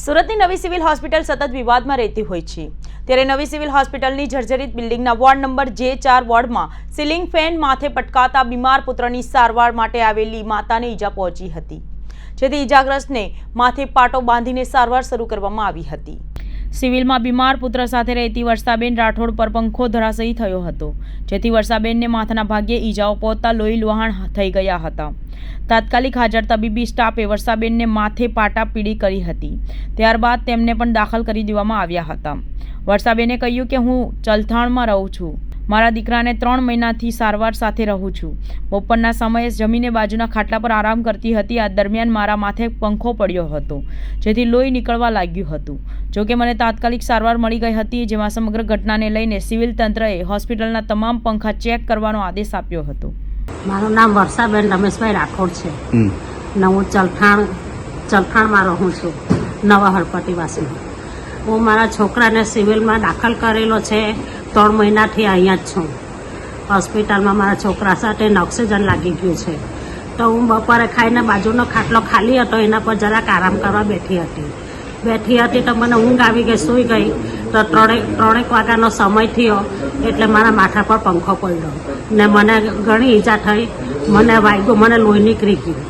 સુરતની નવી civil hospital સતત વિવાદમાં રહેતી હોય છે. ત્યારે નવી સિવિલ હોસ્પિટલની જર્જરિત બિલ્ડિંગના વોર્ડ નંબર જે ચાર વોર્ડમાં સીલિંગ ફેન માથે પટકાતા બીમાર પુત્રની સારવાર માટે આવેલી માતાને ઈજા પહોંચી હતી. જેથી ઈજાગ્રસ્તને માથે પાટો બાંધીને સારવાર શરૂ કરવામાં આવી હતી. સિવિલમાં બીમાર પુત્ર સાથે રહેતી વર્ષાબેન રાઠોડ પર પંખો ધરાશયી થયો હતો, જેથી વર્ષાબેનને માથાના ભાગે ઈજાઓ પહોંચતા લોહી લુહાણ થઈ ગયા હતા. તાત્કાલિક હાજર તબીબી સ્ટાફે વર્ષાબેનને માથે પાટા પીડી કરી હતી. ત્યારબાદ તેમને પણ દાખલ કરી દેવામાં આવ્યા હતા. વર્ષાબેને કહ્યું કે હું ચલથાણમાં રહું છું. મારા દીકરાને ત્રણ મહિનાથી સારવાર સાથે રહું છું. બપોરના સમયે જમીને બાજુના ખાટલા પર આરામ કરતી હતી. આ દરમિયાન મારા માથે પંખો પડ્યો હતો જેથી લોહી નીકળવા લાગ્યું હતું. જોકે મને તાત્કાલિક સારવાર મળી ગઈ હતી જેમાં સમગ્ર ઘટનાને લઈને સિવિલ તંત્રએ હોસ્પિટલના તમામ પંખા ચેક કરવાનો આદેશ આપ્યો હતો. મારું નામ વર્ષાબેન રમેશભાઈ રાઠોડ છે. ને હું ચલખાણ ચલખાણમાં રહું છું. નવા હળપટ્ટીવાસી હું મારા છોકરાને સિવિલમાં દાખલ કરેલો છે, ત્રણ મહિનાથી અહીંયા જ છું. હોસ્પિટલમાં મારા છોકરા સાથે ઓક્સિજન લાગી ગયું છે. તો હું બપોરે ખાઈને બાજુનો ખાટલો ખાલી હતો, એના પર જરાક આરામ કરવા બેઠી હતી. બેઠી હતી તો મને ઊંઘ આવી ગઈ, સૂઈ ગઈ. તો ત્રણેક ત્રણેક વાગ્યાનો સમય થયો, એટલે મારા માથા પર પંખો પડ્યો. ને મને ઘણી ઈજા થઈ, મને વાગ્યું મને લોહી નીકળી ગયું.